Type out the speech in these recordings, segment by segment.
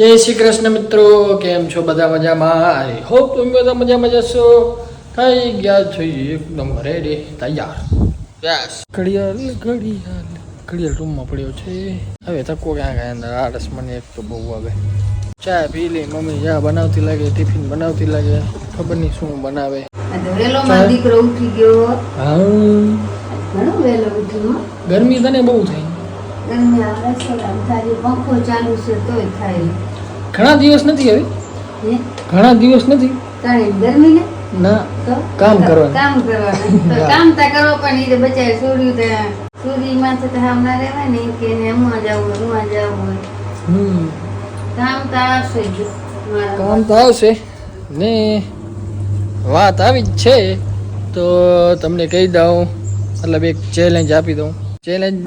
જય શ્રી કૃષ્ણ મિત્રો કેમ છો બધા મજામાં? આઈ હોપ તમે બધા મજામાં જશો થઈ ગયા છો એકદમ રેડી તૈયાર. યસ ઘડિયાળ ઘડિયાળ ઘડિયાળ રૂમમાં પડ્યો છે. હવે તકો ક્યાં ગયા અંદર આળસ મને એક તો બહુ આવે. ચા પી લે મમ્મી ચા બનાવતી લાગે ટિફિન બનાવતી લાગે ખબર નહીં શું બનાવે. આ માં દીકરો ઉઠી ગયો. હા. ગરમી તને બહુ થઈ. ઘણા દિવસ નથી હવે ઘણા દિવસ નથી? ગરમી ને? ના કામ કરવા કામ કરવા તો કામ તા કરો પણ એ બચાય સૂર્યું તે સૂર્ય માથે તો હમણાં રહેવાય ને કે એને હમણાં જવું હું જવું હમ. કામ તો આવશે કામ તો આવશે. ને વાત આવી જ છે તો તમને કહી દઉં. મતલબ એક ચેલેન્જ આપી દઉં. ચેલેન્જ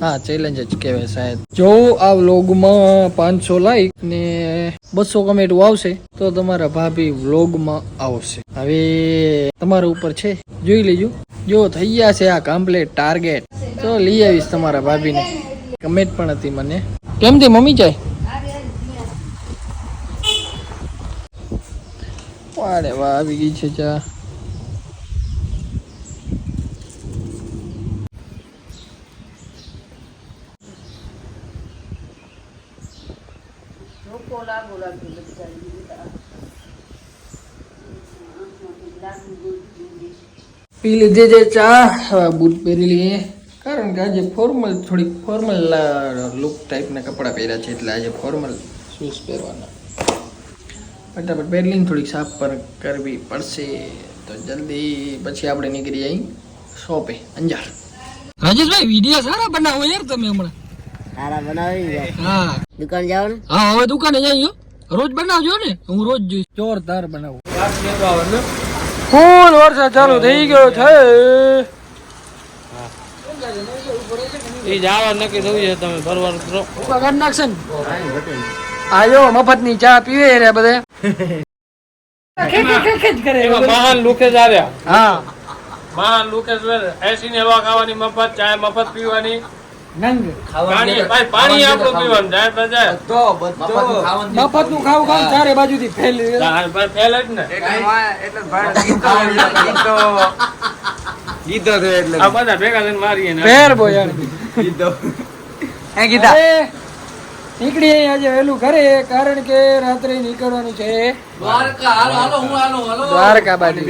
હા ચેલેન્જ જ કહેવાય સાહેબ. જો આ વ્લોગમાં પાંચસો લાઈક ને બસો કમેન્ટ આવશે તો તમારા ભાભી વ્લોગમાં આવશે. હવે તમારા ઉપર છે, જોઈ લેજો. જો થઈ ગયા છે આ કમ્પ્લીટ ટાર્ગેટ તો લઈ આવીશ તમારા ભાભીને. કમેન્ટ પણ હતી મને. કેમથી મમ્મી જાય વાડે વાહ, આવી ગઈ છે ચા. લોકો ગોલા પી લીધી છે ચા બૂટ પહેરી લઈએ કારણ કે આજે ફોર્મલ થોડીક ફોર્મલ લુક ટાઈપના કપડાં પહેર્યા છે એટલે આજે ફોર્મલ શૂઝ પહેરવાના. ફટાફટ પહેરી લઈને થોડીક સાફ પર કરવી પડશે. તો જલ્દી પછી આપણે નીકળી અહીં શોપે અંજાર. રાજેશભાઈ વીડિયો સારા બનાવો યાર તમે હમણાં. સારા બનાવી હા. દુકાન જાવ હા હવે દુકાને જઈએ રોજ બનાવજો ને. હું રોજ જોઈશ. જોરદાર બનાવું. ફૂલ વરસાદ ચાલુ થઈ ગયો છે. એ જવા નક્કી થયું છે તમે ફરવાનું કરો. પગાર નાખશે ને. આયો મફતની ચા પીવે રે બધે. મહાન લુકેજ આવ્યા. હા. મહાન લુકેજ એસી ને હવા ખાવાની મફત ચા મફત પીવાની. નંગ. પાણી ભાઈ પાણી આપણું પીવાનું જાય તો જાય મફતનું ખાવું ખાવું ચારે બાજુ થી ફેલી ફેલ જ ને. આ બધા ભેગા થઈને મારીએ ને. ફેર બોયાર હે ગીતા. નીકળી આજે વહેલું ઘરે કારણ કે રાત્રે નીકળવાનું છે. દ્વારકા બાજુ.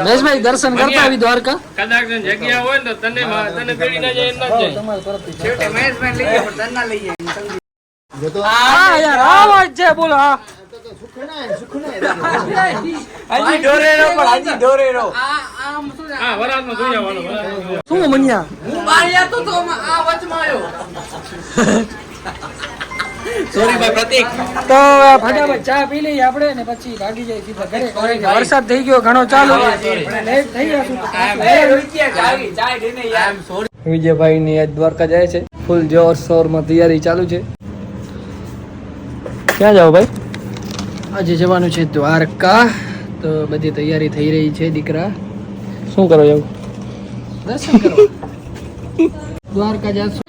મહેશભાઈ દર્શન કરતા આવી દ્વારકા? કદાચ જગ્યા હોય ને તો તને તને તેડી ના જાય એમ ના જાય. તમારા તરફથી હા યાર આ વાત છે બોલો હા. હા વરાતમાં જોઈ આવવાનું વરાતમાં જોઈ ભાઈ પ્રતિક. તો ફટાફટ ચા પી લઈએ આપણે ને પછી ભાગી જાય સીધા ઘરે. વરસાદ થઈ ગયો ઘણો ચાલુ વિજયભાઈ ની આજ દ્વારકા જાય છે. ફૂલ જોર શોરમાં તૈયારી ચાલુ છે. ક્યાં જાવ ભાઈ? આજે જવાનું છે દ્વારકા. તો બધી તૈયારી થઈ રહી છે દીકરા. શું કરો એવું? દર્શન કરો. દ્વારકા જાશું?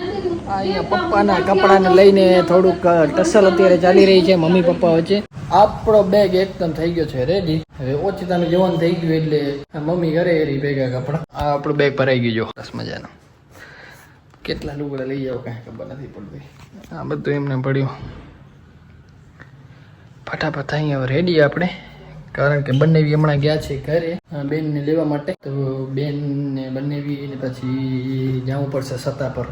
અહીંયા પપ્પાના કપડાને લઈને થોડુંક ટસલ અત્યારે ચાલી રહી છે, મમ્મી પપ્પા વચ્ચે. આપણો બેગ એકદમ થઈ ગયો છે રેડી હવે ઓછી તમે જવાનું થઈ ગયું એટલે મમ્મી ઘરે એરી ભેગા કપડા. આ આપણો બેગ ભરાઈ ગયો સરસ મજાનું. કેટલા લુગડા લઈ જાવ કાંઈ ખબર નથી પડતી. આ બધું એમને પડ્યું. ફટાફટ અહીંયા રેડી આપણે. કારણ કે બંને બી હમણાં ગયા છે ઘરે. બેનને લેવા માટે. તો બેનને બંને પછી જવું પડશે સત્તા પર.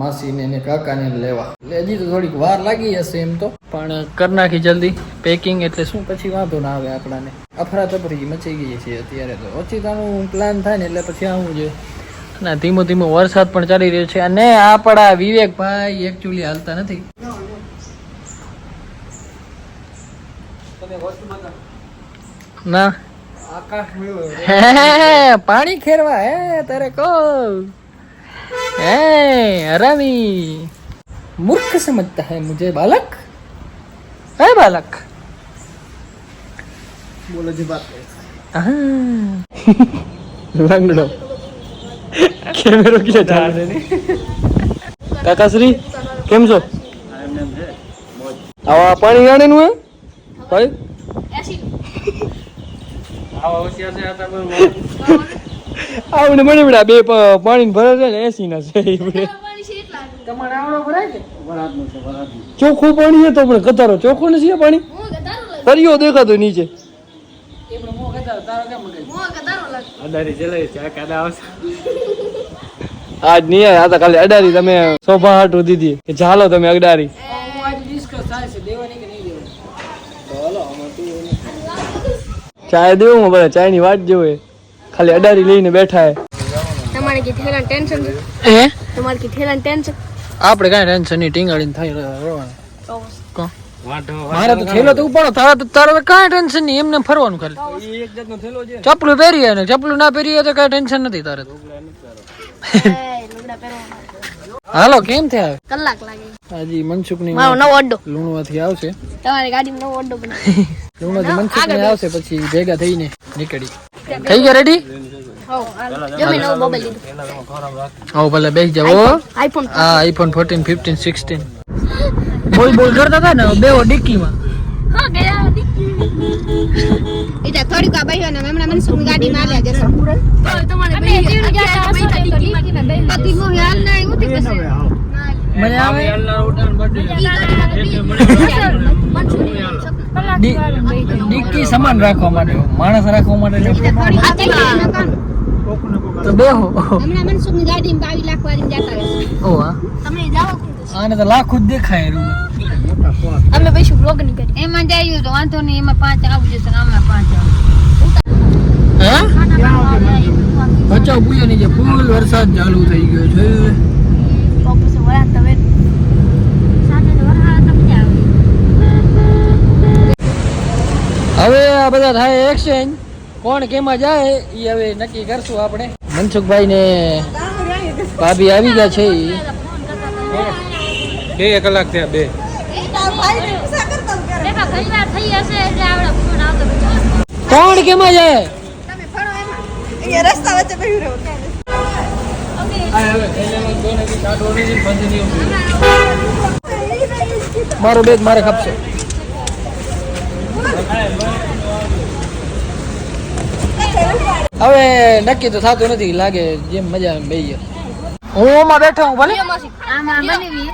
માસીને ને કાકાને લેવા. એટલે હજી તો થોડીક વાર લાગી હશે એમ તો. પણ કરી નાખી જલ્દી. પેકિંગ એટલે શું? પછી વાંધો ના આવે આપણાને. અફરાતફરી મચી ગઈ છે અત્યારે તો. ઓચિતાનું પ્લાન થાય ને એટલે પછી આવું જોઈએ ના ધીમો ધીમો વરસાદ પણ ચાલી રહ્યો છે. અને આપણા વિવેકભાઈ એકચ્યુઅલી હાલતા નથી. ના. પાણી ખેરવા હે તારે કો હે हरामी मूर्ख समझता है मुझे बालक है बालक बोलो जी बात લંગડો કેમેરો ક્યાં ચાલે કાકાશ્રી કેમ છો આવા પાણી ગાડીનું હે ભાઈ આવા હોશિયાર છે આ તમે આવડે મને બડા બે પાણી ભરે છે ને એસી ના છે. ચોખ્ખું પાણી છે તો પણ કતારો ચોખ્ખું નથી પાણી? ફરીઓ દેખાતો નીચે. આજ નહીં આ તો ખાલી અડારી તમે સોફા હાટું દીધી. કે ચાલો તમે અડારી. ચાય દેવું માં બધા ચાયની વાત જોવે. ખાલી અડારી લઈને બેઠા હે. તમારે કે થેલા ટેન્શન છે હે? તમારે કે થેલા ટેન્શન આપણે કાઈ ટેન્શન નહીં ટીંગાડીને થાય રોવાનું. કો? મારે તો થેલો તો ઉપાડો તારા તો તારા તો કાંઈ ટેન્શન નહીં એમને ફરવાનું ખાલી. એક જાતનો થેલો છે ચપલું પહેરીએ ને ચપલું ના પહેરીએ તો કાંઈ ટેન્શન નથી તારે હાલો કેમ થયા? કલાક લાગે. હજી મનસુખની મારો નવો અડ્ડો. લુણવાથી આવશે. તમારી ગાડીમાં નવો અડ્ડો બનાવી લુણવાથી મનસુખ ને આવશે પછી ભેગા થઈને નીકળી. થઈ ગયા રેડી આવો ભલે બેસી જાઓ આઈફોન આ આઈફોન ફોર્ટીન ફિફ્ટીન સિક્સટીન બોલ બોલ કરતા હતા ને? બે ડિક્કીમાં. હા મજા આવે? ડિક્કી સમાન રાખવા માટે માણસ રાખવા માટે તો બેહો. હમણાં મનસુખની ગાડીમાં બાવીસ લાખ વાળી જતા ઓ હા. તમે જાઓ આને તો લાખો જ દેખાય રૂ અમે પૈસા બ્લોગ કરી એમાં જઈએ તો વાંધો નહીં એમાં પાંચ આવું જશે ને આમાં પાંચ આવું. હે? બચાવ પૂજા ની જે ફૂલ વરસાદ ચાલુ થઈ ગયો છે પછી વળા તમે સાથે વળા તમે આ બધા થાય એક્સચેન્જ કોણ કેમાં જાય એ હવે નક્કી કરશું આપણે. મનસુખભાઈ ને ભાભી આવી ગયા છે ઈ. બે કલાક થયા બે. કોણ કેમાં જાય? મારો બેગ મારે ખપશે. હવે નક્કી તો થતું નથી લાગે જેમ મજા બે હું એમાં બેઠો હું ભલે? આમાં બનેવી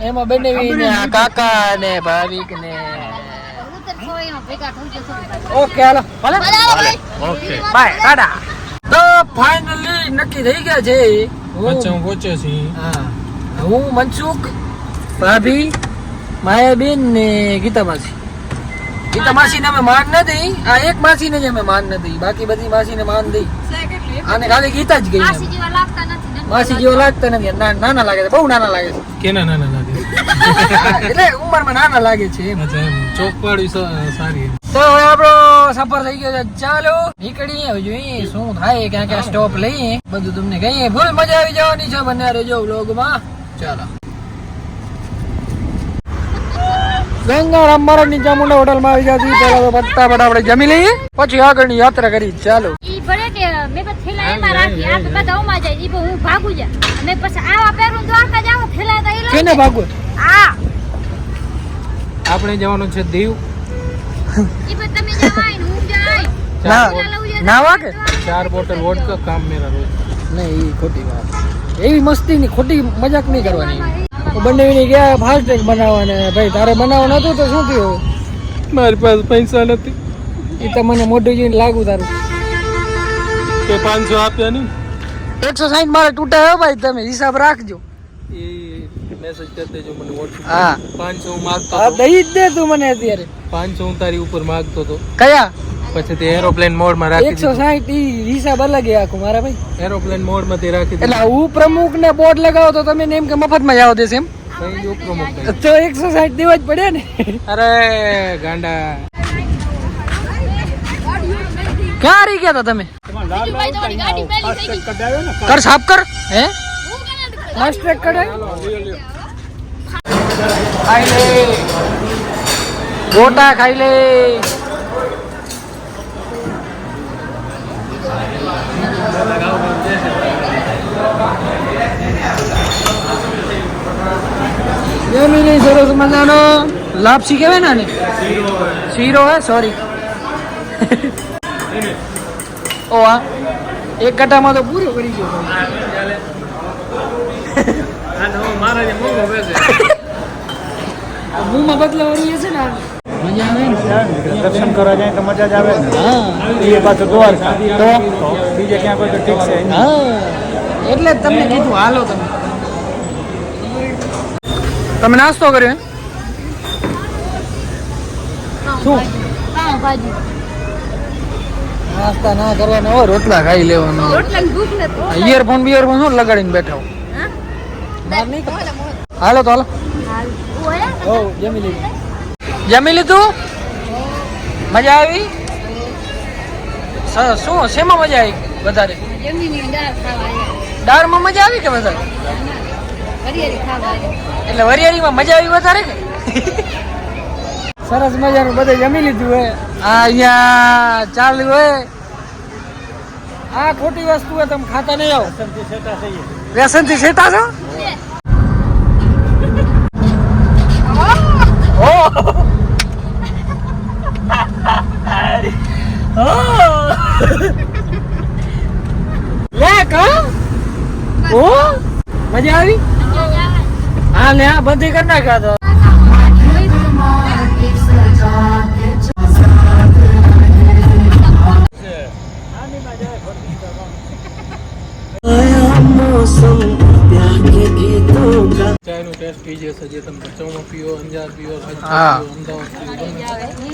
એમાં બંને ને આ કાકા ને ભાવિક ને. ઓકે હાલો. ભલે? ઓકે. Bye tata. તો ફાઇનલી નક્કી થઈ ગયા છે. હું પહોંચ્યો છું. હા. હું મનસુખ ભાભી માયાબેન ને ગીતા માસી ગીતા માસી ને અમે માન નથી આ એક માસી ને જ અમે માન નથી બાકી બધી માસી ને માન દઈ. આને ખાલી ગીતા જ ગઈ એમ. જેવા લાગતા નથી માસી જેવો લાગતા નથી. નાના લાગે છે બહુ નાના લાગે છે. કેના નાના લાગે એટલે ઉંમરમાં નાના લાગે છે ચોકવાળી સારી તો હવે આપણો સફર થઈ ગયો છે. ચાલો નીકળીએ જોઈએ શું થાય ક્યાં ક્યાં સ્ટોપ લઈએ. બધું તમને કહીએ. ફૂલ મજા આવી જવાની છે. બંને રહેજો વ્લોગમાં ચાલો. ગંગારામ મહારાજની ચામુંડા હોટલમાં આવી ગયા છીએ પહેલા તો ફટાફટ આપણે જમી લઈએ પછી આગળની યાત્રા કરી ચાલો. ભલે કે મેં પછી થેલા એમાં રાખી આ બધા ઓમાં જાય ઈ હું ભાગું જા અને પછી આવા પહેરું દ્વારકા જાવ થેલા તો ઈ કેને ભાગવું આ. આપણે જવાનું છે દીવ. ઈ પણ તમે જવાય ને હું જાય ના નાવા કે ચાર બોટલ વોડકા કામ મેરા રોજ. નહીં એ ખોટી વાત. એવી મસ્તી ની ખોટી મજાક નહીં કરવાની. બંને ગયા ફાસ્ટ ટેગ બનાવવાને. ભાઈ તારે બનાવવાનું હતું તો શું થયું? મારી પાસે પૈસા નથી. એ તો મને મોઢું જોઈને લાગુ તારું. તે પાંચસો આપ્યા નહીં? એકસો સાઈઠ મારે તૂટાયો ભાઈ તમે હિસાબ રાખજો. એ મેસેજ કરી દેજો મને વોટ્સઅપ હા. પાંચસો હું માગતો હા દઈ જ દે તું મને અત્યારે. પાંચસો હું તારી ઉપર માગતો હતો. કયા? પછી તે એરોપ્લેન મોડમાં રાખી એકસો દીધું સાઠ હિસાબ અલગ આખું મારા ભાઈ. એરોપ્લેન મોડમાં તે રાખી એટલે હું પ્રમુખ ને બોર્ડ લગાવો તો તમે ને એમ કે મફતમાં જાવ દેશે એમ. તો એકસો સાઠ દેવા જ પડે ને. અરે ગાંડા. ક્યાં રહી ગયા હતા તમે? ભાઈ તમારી ગાડી પહેલી થઈ ગઈ કર સાફ કર. હે? ફાસ્ટ ટ્રેક કરે ખાઈ લે ગોટા ખાઈ લે. જમીલી સરસ મજાનો લાપસી કહેવાય ને આને? શીરો હે સોરી ઓ હા એક કટામાં તો પૂરો કરી ગયો વેચે. મૂળમાં બદલાવાની હશે ને આ? મજા આવે દર્શન કરવા જાય તો મજા જ આવે ને? એ પાછું દ્વારકા. તો? બીજે ક્યાં કોઈ ઠીક છે? એટલે જ તમને કીધું હાલો તમે. તમે નાસ્તો કર્યો શું? નાસ્તા ના કરવાના હોય રોટલા ખાઈ લેવાનો ઇયરફોન બિયરફોન શું લગાડીને બેઠા હો? બહાર હાલો તો હાલો? જમી લીધું. જમી લીધું? મજા આવી? શું શેમાં મજા આવી વધારે. દાળમાં મજા આવી કે વધારે. એટલે વરિયાળીમાં મજા આવી વધારે કે? સરસ મજાનું બધે જમી લીધું હે. આ અહીંયા ચાલુ હે. આ ખોટી વસ્તુ હે તમે ખાતા નહીં આવો. વ્યસનથી શેટા છો? ઓહ! ઓ મજા આવી? હા ને આ બધી કરી નાખ્યા તો.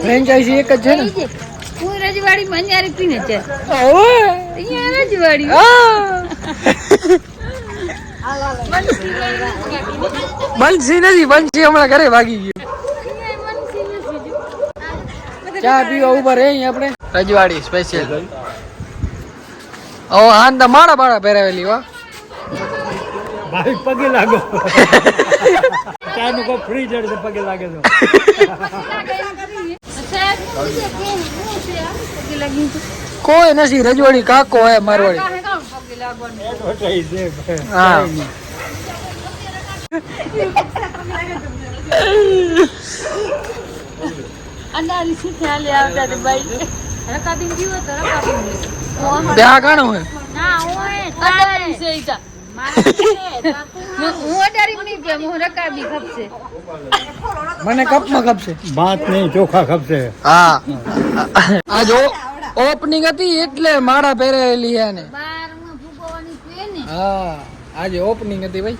ફ્રેન્ચાઇઝી એક જ છે ને? હું રજવાડી મંજારી પીને છે અહીંયા રજવાડી! બંસી નથી બંસી હમણાં ઘરે ભાગી ગયું. ચા પીવા ઊભા રહે આપણે. રજવાડી સ્પેશિયલ ઓ તો માળા બાળા પહેરાવેલી હો. ભાઈ પગે લાગો. ચાનું કોઈ ફ્રી જડે પગે લાગે તો. કોઈ નથી રજવાડી કાકો હે મારવાડી વટાઈ છે હા. અંડારી શીખે હાલે આવતા તે બાઈ રકાબીન જીવો તો રકાબીન ત્યાં કાણું હે ના ઓય અંડારી છે ઈતા હું અડારી નહીં પીવા હું રકાબી ખપશે. મને ભાત નહીં ચોખા ખપશે. હા. આ જો. ઓપનિંગ હતી એટલે માળા પહેરેલી હે ને હા આજે ઓપનિંગ હતી ભાઈ.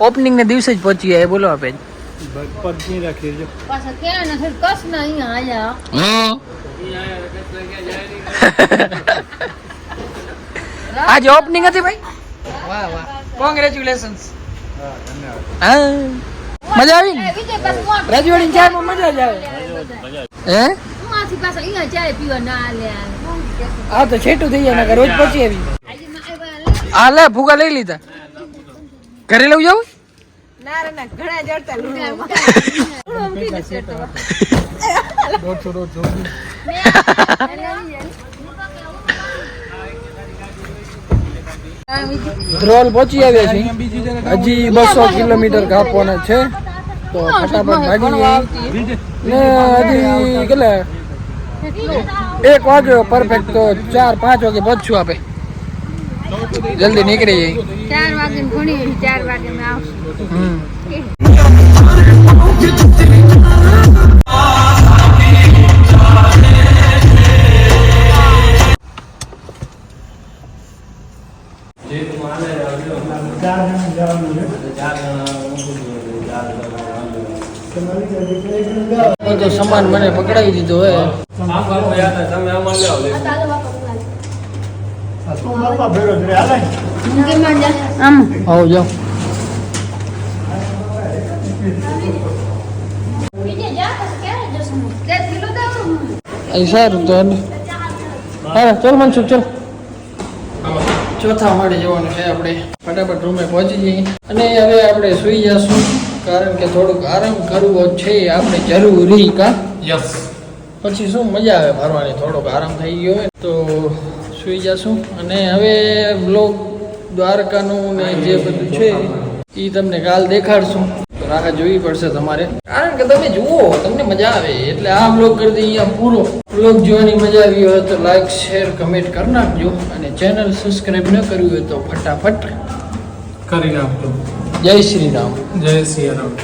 ઓપનિંગ ને દિવસે જ પહોંચી ગયા બોલો આપે પગ રાખી જો પાછા કેળા ને થોડી કસ ના અહીંયા આયા આજે ઓપનિંગ હતી ભાઈ? વાહ વાહ કોંગ્રેચ્યુલેશન્સ હા મજા આવી ને? રજવાડી ચાય મજા જ આવે. હે? પાછા અહીંયા ચાય પીવા ના આલે આ. તો છેટું થઈ જાય ને રોજ પહોંચી આવી આ લે ફુગા લઈ લીધા. ઘરે લઉં જાવ દોઢસો દોઢસો ધ્રોલ પહોંચી આવ્યા છે. હજી બસો કિલોમીટર કાપવાના છે. તો ફટાફટ ભાગી ને હજી કેટલા? એક વાગ્યો પરફેક્ટ તો ચાર પાંચ વાગે પહોંચશું આપે. જલ્દી નીકળી જઈએ. ચાર વાગે ઘણી ચાર વાગે મેં આવશું. તો સામાન મને પકડાવી દીધો હે. સારું તો હા ચાલ મનસુખ ચાલ. ચોથા માળે જવાનું છે આપણે. ફટાફટ રૂમે પહોંચી જઈએ. અને હવે આપણે સુઈ જશું કારણ કે થોડુંક આરામ કરવો છે આપણે જરૂરી કા? યસ પછી શું મજા આવે ફરવાની થોડોક આરામ થઈ ગયો હોય તો સુઈ જશું. અને હવે બ્લોગ દ્વારકાનું ને જે બધું છે એ તમને કાલ દેખાડશું. તો રાહ જોવી પડશે તમારે. કારણ કે તમે જુઓ તમને મજા આવે. એટલે આ બ્લોગ કરી દઈએ અહીંયા પૂરો. બ્લોગ જોવાની મજા આવી હોય તો લાઈક શેર કમેન્ટ કરી નાખજો. અને ચેનલ સબસ્ક્રાઈબ ન કર્યું હોય તો ફટાફટ કરી નાખજો. જય શ્રી રામ. જય શ્રી રામ.